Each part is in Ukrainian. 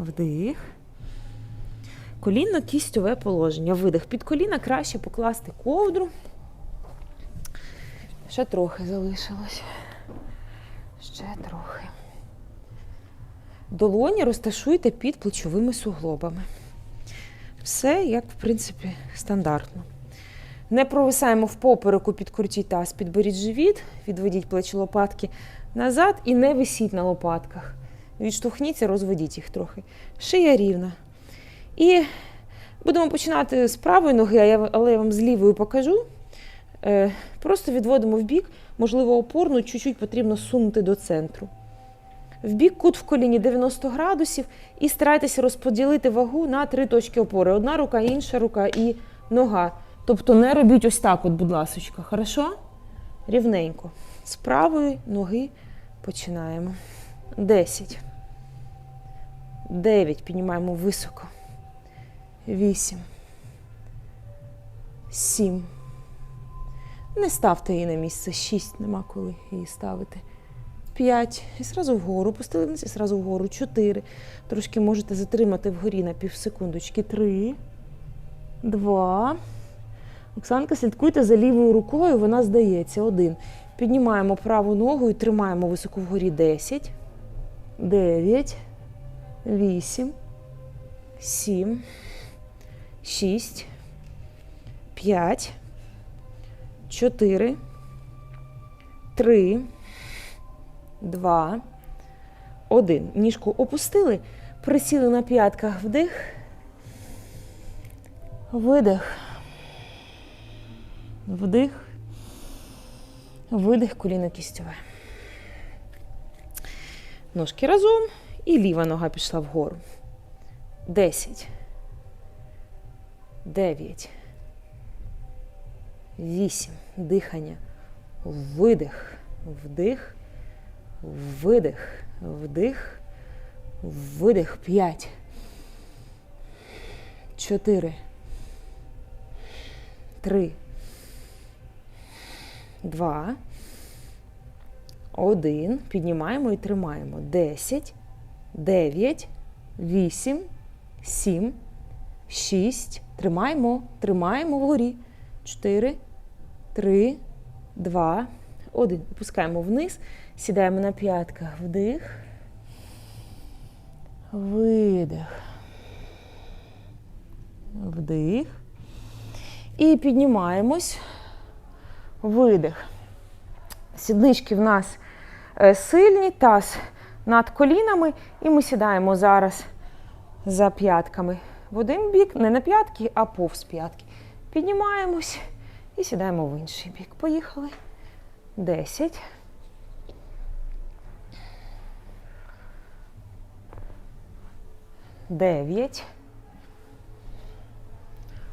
Вдих. Колінно кістьове положення. Видих. Під коліна краще покласти ковдру. Ще трохи залишилось. Ще трохи. Долоні розташуйте під плечовими суглобами. Все, як, в принципі, стандартно. Не провисаємо в попереку, підкрутіть таз, підберіть живіт, відведіть плечі лопатки назад і не висіть на лопатках. Відштовхніться, розведіть їх трохи. Шия рівна. І будемо починати з правої ноги, але я вам з лівою покажу. Е, Просто відводимо в бік, можливо, опорну, чуть-чуть потрібно сунути до центру. В бік кут в коліні 90 градусів і старайтеся розподілити вагу на три точки опори. Одна рука, інша рука і нога. Тобто не робіть ось так, от, будь ласочка. Хорошо? Рівненько. З правої ноги починаємо. 10. 9. Піднімаємо високо. 8. 7. Не ставте її на місце. 6. Нема коли її ставити. 5. І зразу вгору. Пустили вниз і зразу вгору. 4. Трошки можете затримати вгорі на півсекундочки. 3. 2. Оксанка, слідкуйте за лівою рукою, вона здається. Один. Піднімаємо праву ногу і тримаємо високо вгорі 10, 9, 8, 7, 6, 5, 4, 3, 2, 1. Ніжку опустили, присіли на п'ятках вдих, видих. Вдих, видих, коліно кістьове. Ножки разом і ліва нога пішла вгору. Десять. Дев'ять. Вісім. Дихання. Видих. Вдих. Видих. Вдих. Видих. П'ять. Чотири. Три. Два. Один. Піднімаємо і тримаємо. Десять. Дев'ять. Вісім. Сім. Шість. Тримаємо. Тримаємо вгорі. Чотири. Три. Два. Один. Опускаємо вниз. Сідаємо на п'ятках. Вдих. Видих. Вдих. І піднімаємось. Видих. Сіднички в нас е, сильні, таз над колінами, і ми сідаємо зараз за п'ятками. В один бік, не на п'ятки, а повз п'ятки. Піднімаємось і сідаємо в інший бік. Поїхали. Десять. Дев'ять.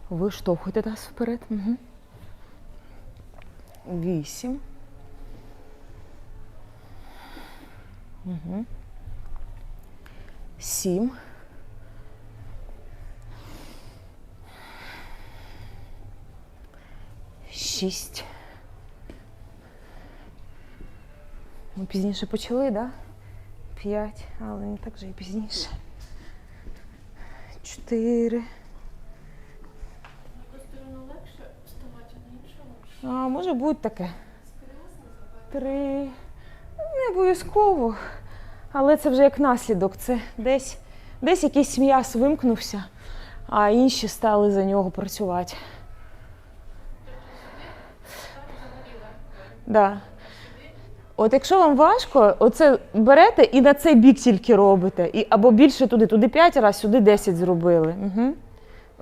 Виштовхуйте таз вперед. Угу. Вісім. Угу. Сім. Шість. Ми пізніше почали? Да? П'ять, але не так же і пізніше. Чотири. А, може бути таке. Три. Не обов'язково. Але це вже як наслідок. Це десь, десь якийсь м'яз вимкнувся, а інші стали за нього працювати. Да. От якщо вам важко, оце берете і на цей бік тільки робите. І, або більше туди, туди 5 разів, сюди 10 зробили. Угу.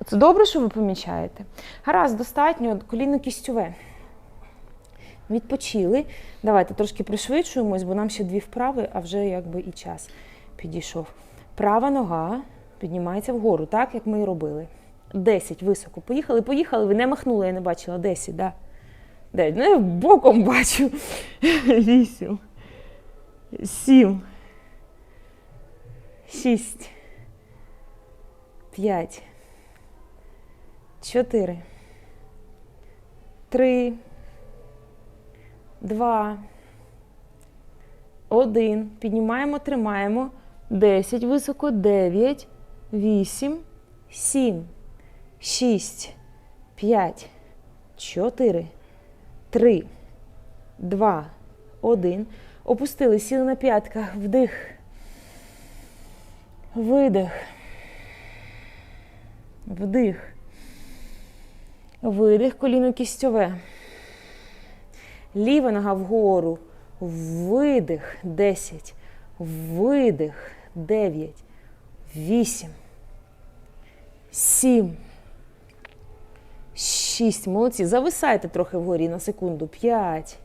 Це добре, що ви помічаєте. Гаразд, достатньо, коліно кістьове. Відпочили. Давайте трошки пришвидшуємось, бо нам ще дві вправи, а вже якби і час підійшов. Права нога піднімається вгору, так як ми і робили. 10 високо. Поїхали, поїхали. Ви не махнули, я не бачила. 10, да. 9. Ну, я боком бачу. 8. 7. 6. 5. 4. 3. Два. Один. Піднімаємо, тримаємо. 10 високо, 9, 8, 7, 6, 5, 4, 3, 2, 1. Опустили, сіли на п'ятках, вдих. Видих. Вдих. Видих, коліно кістьове. Ліва нога вгору. Видих. 10. Видих. 9. 8. 7. 6. Молодці. Зависайте трохи вгорі на секунду. 5.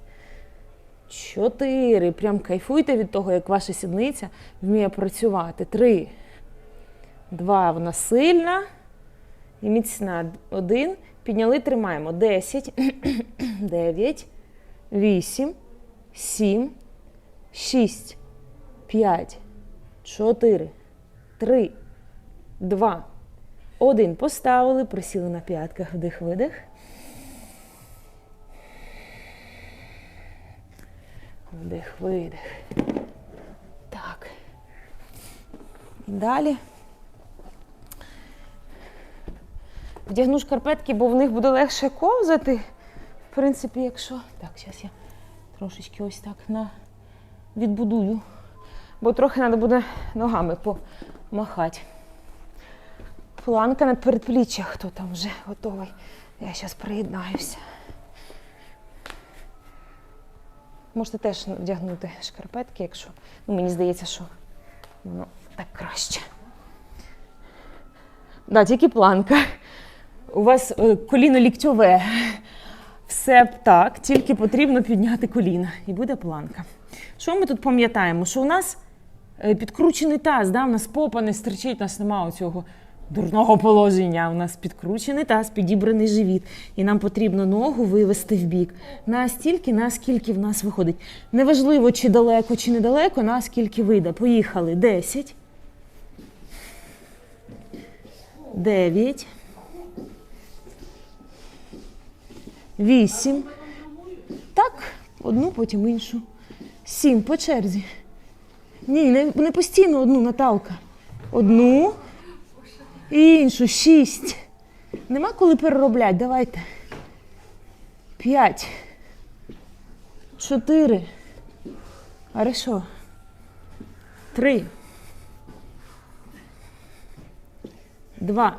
4. Прям кайфуйте від того, як ваша сідниця вміє працювати. 3. 2. Вона сильна і міцна. 1. Підняли, тримаємо. 10. 9. 8. 7. 6. 5. 4. 3. 2. 1. Поставили, присіли на п'ятках. Вдих, видих. Вдих, видих. Так. Далі. Вдягну шкарпетки, бо в них буде легше ковзати. В принципі, якщо. Так, зараз я трошечки ось так на... відбудую. Бо трохи треба буде ногами помахати. Планка над передпліччя, хто там вже готовий. Я зараз приєднаюся. Можете теж вдягнути шкарпетки, якщо. Ну, мені здається, що воно так краще. Да, тільки планка. У вас е, коліно ліктьове. Все так, тільки потрібно підняти коліна. І буде планка. Що ми тут пам'ятаємо? Що у нас е, підкручений таз, да? у нас попа не стерчить, у нас немає цього дурного положення. У нас підкручений таз, підібраний живіт. І нам потрібно ногу вивести в бік. Настільки, наскільки в нас виходить. Неважливо, чи далеко, чи недалеко, наскільки вийде. Поїхали. 10. 9. 8. Так, одну, потім іншу. Сім по черзі. Ні, не, не постійно одну, Наталка. Одну. І іншу. Шість. Нема коли переробляти. Давайте. П'ять. Чотири. Хорошо. Три. Два.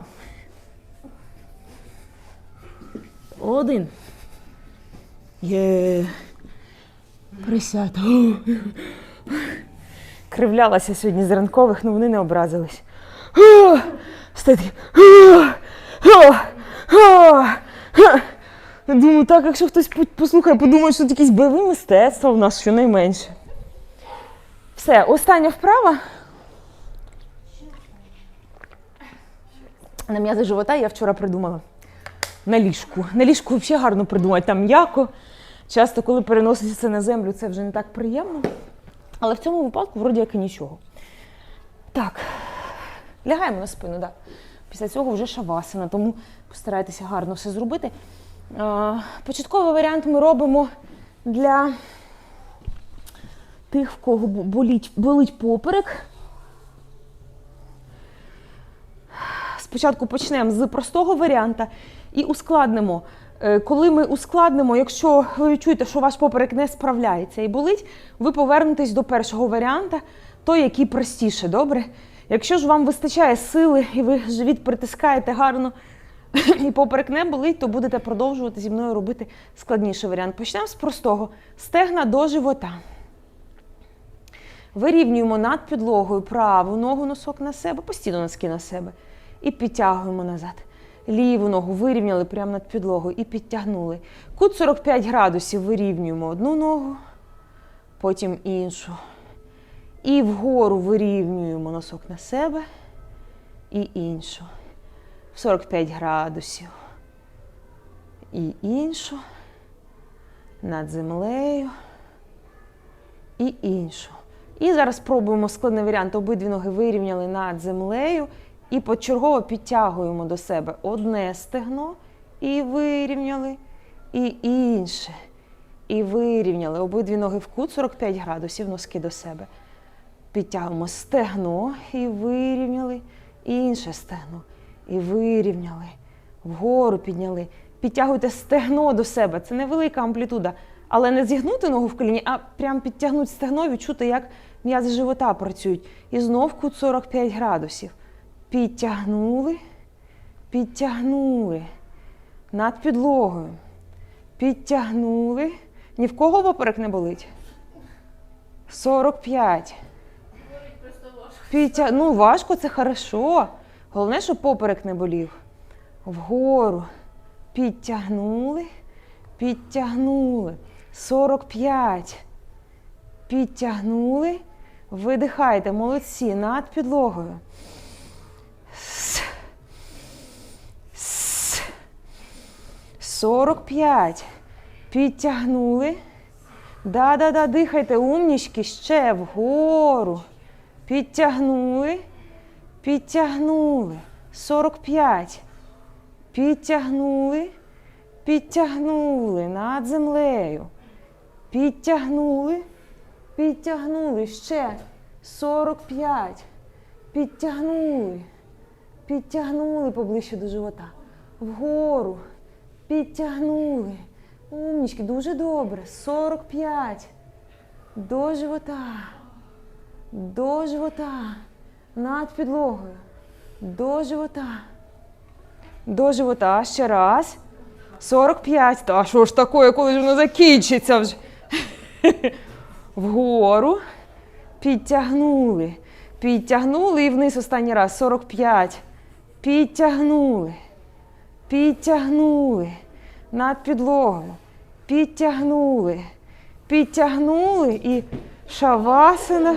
Один. Є. Присядь. Кривлялася сьогодні з ранкових, але вони не образились. Думаю, так, якщо хтось послухає, подумає, що це якесь бойове мистецтво в нас щонайменше. Все, остання вправа. На м'язи живота я вчора придумала. На ліжку. На ліжку взагалі гарно придумати, там м'яко. Часто, коли переноситься це на землю, це вже не так приємно. Але в цьому випадку, вроді як і нічого. Так, лягаємо на спину, так. Після цього вже шавасана, тому постарайтеся гарно все зробити. Початковий варіант ми робимо для тих, в кого болить, болить поперек. Спочатку почнемо з простого варіанта і ускладнимо. Е, Коли ми ускладнимо, якщо ви відчуєте, що ваш поперек не справляється і болить, ви повернетесь до першого варіанта, той, який простіше, добре? Якщо ж вам вистачає сили і ви живіт притискаєте гарно і поперек не болить, то будете продовжувати зі мною робити складніший варіант. Почнемо з простого: стегна до живота. Вирівнюємо над підлогою праву ногу носок на себе, постійно носки на себе. І підтягуємо назад. Ліву ногу вирівняли прямо над підлогою і підтягнули. Кут 45 градусів вирівнюємо одну ногу, потім іншу. І вгору вирівнюємо носок на себе і іншу. 45 градусів. І іншу. Над землею. І іншу. І зараз спробуємо складний варіант. Обидві ноги вирівняли над землею. І почергово підтягуємо до себе одне стегно і вирівняли, і інше. І вирівняли. Обидві ноги в кут 45 градусів, носки до себе. Підтягуємо стегно і вирівняли. Інше стегно. І вирівняли. Вгору підняли. Підтягуйте стегно до себе. Це невелика амплітуда. Але не зігнути ногу в коліні, а прям підтягнути стегно, відчути, як м'язи живота працюють. І знов кут 45 градусів. Підтягнули, підтягнули. Над підлогою. Підтягнули. Ні в кого поперек не болить. 45. Говорить. Підтя... Ну, важко, це хорошо. Головне, щоб поперек не болів. Вгору. Підтягнули. Підтягнули. 45. Підтягнули. Видихайте, молодці, над підлогою. 45. Підтягнули. Да-да-да, дихайте, умнічки, ще вгору. Підтягнули. Підтягнули. 45. Підтягнули. Підтягнули над землею. Підтягнули. Підтягнули ще. 45. Підтягнули. Підтягнули поближче до живота. Вгору. Підтягнули. Умнічки, дуже добре. 45. До живота. До живота. Над підлогою. До живота. До живота. Ще раз. 45. Та що ж таке, коли ж воно закінчиться вже? Вгору. Підтягнули. Підтягнули і вниз останній раз. 45. Підтягнули. Підтягнули. Над підлогою. Підтягнули. Підтягнули і шавасана.